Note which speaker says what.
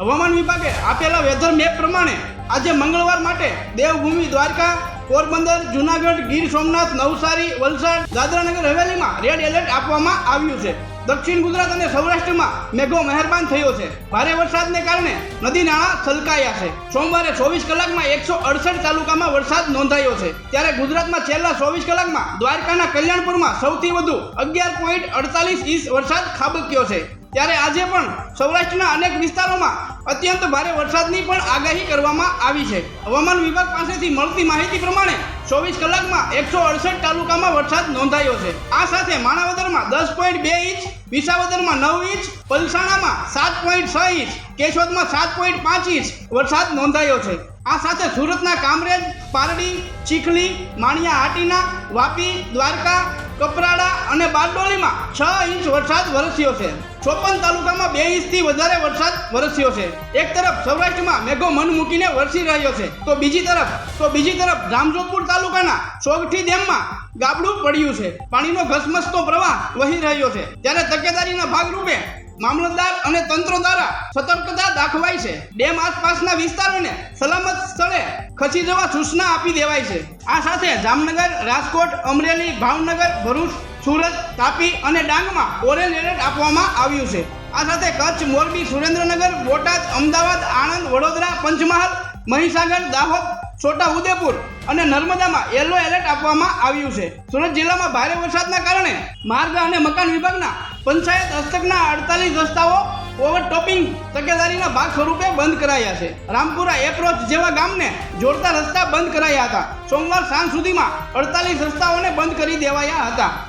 Speaker 1: હવામાન વિભાગે આપેલા વેધર મેપ પ્રમાણે આજે મંગળવાર માટે દેવભૂમિ, દ્વારકા, પોરબંદર, જુનાગઢ, ગીર સોમનાથ, નવસારી, વલસાડ, દાદરાનગર હવેલીમાં રેડ એલર્ટ આપવામાં આવ્યું છે. દક્ષિણ ગુજરાત અને સૌરાષ્ટ્રમાં મેઘો મહેરબાન થયો છે. ભારે વરસાદને કારણે નદી, નાળા છલકાયા છે. સોમવારે ચોવીસ કલાકમાં એકસો અડસઠ તાલુકામાં વરસાદ નોંધાયો છે. ત્યારે ગુજરાતમાં છેલ્લા ચોવીસ કલાકમાં દ્વારકાના કલ્યાણપુરમાં સૌથી વધુ અગિયાર પોઈન્ટ અડતાલીસ ઇંચ વરસાદ ખાબક્યો છે. ત્યારે આજે પણ સૌરાષ્ટ્રના અનેક વિસ્તારોમાં અત્યંત ભારે વરસાદની પણ આગાહી કરવામાં આવી છે. હવામાન વિભાગ પાસેથી મળતી માહિતી પ્રમાણે ચોવીસ કલાકમાં એકસો અડસઠ તાલુકામાં વરસાદ નોંધાયો છે. આ સાથે માણાવદરમાં દસ પોઈન્ટ બે ઇંચ, વિસાવદરમાં નવ ઇંચ, પલસાણામાં સાત પોઈન્ટ છ ઇંચ, કેશોદમાં સાત પોઈન્ટ પાંચ ઇંચ વરસાદ નોંધાયો છે. આ સાથે સુરતના કામરેજ, પારડી, ચીખલી, માણિયા હાટીના, વાપી, દ્વારકા, કપરાડા અને બારડોલીમાં છ ઇંચ વરસાદ વરસ્યો છે. ચોપન તાલુકામાં બે ઇંચથી વધારે વરસાદ વરસ્યો છે. એક તરફ સૌરાષ્ટ્રમાં મેઘો મન મૂકીને વરસી રહ્યો છે. તો બીજી તરફ, તો બીજી તરફ રામજોધપુર તાલુકાના સોગઠી ડેમમાં ગાબડું પડ્યું છે. પાણીનો ઘસમસતો પ્રવાહ વહી રહ્યો છે. ત્યારે તકેદારીના ભાગરૂપે મામલતદાર અને તંત્ર દ્વારા સતર્કતા દાખવાઈ છે. ડેમ આસપાસના વિસ્તારોને સલામત સ્થળે ખસી જવા સૂચના આપી દેવાય છે. આ સાથે જામનગર, રાજકોટ, અમરેલી, ભાવનગર, ભરૂચ, સુરત, તાપી અને ડાંગમાં ઓરેન્જ એલર્ટ આપવામાં આવ્યું છે. આ સાથે કચ્છ, મોરબી, સુરેન્દ્રનગર, બોટાદ, અમદાવાદ, આણંદ, વડોદરા, પંચમહાલ, મહીસાગર, દાહોદ છોટા ઉદેપુર અને નર્મદામાં યલો એલર્ટ આપવામાં આવ્યું છે. સુરત જિલ્લામાં ભારે વરસાદના કારણે માર્ગ અને મકાન વિભાગના પંચાયત હસ્તકના અડતાલીસ રસ્તાઓ ઓવરટોપિંગ તકેદારીના ભાગ સ્વરૂપે બંધ કરાયા છે. રામપુરા એપ્રોચ જેવા ગામને જોડતા રસ્તા બંધ કરાયા હતા. સોમવાર સાંજ સુધીમાં અડતાલીસ રસ્તાઓને બંધ કરી દેવાયા હતા.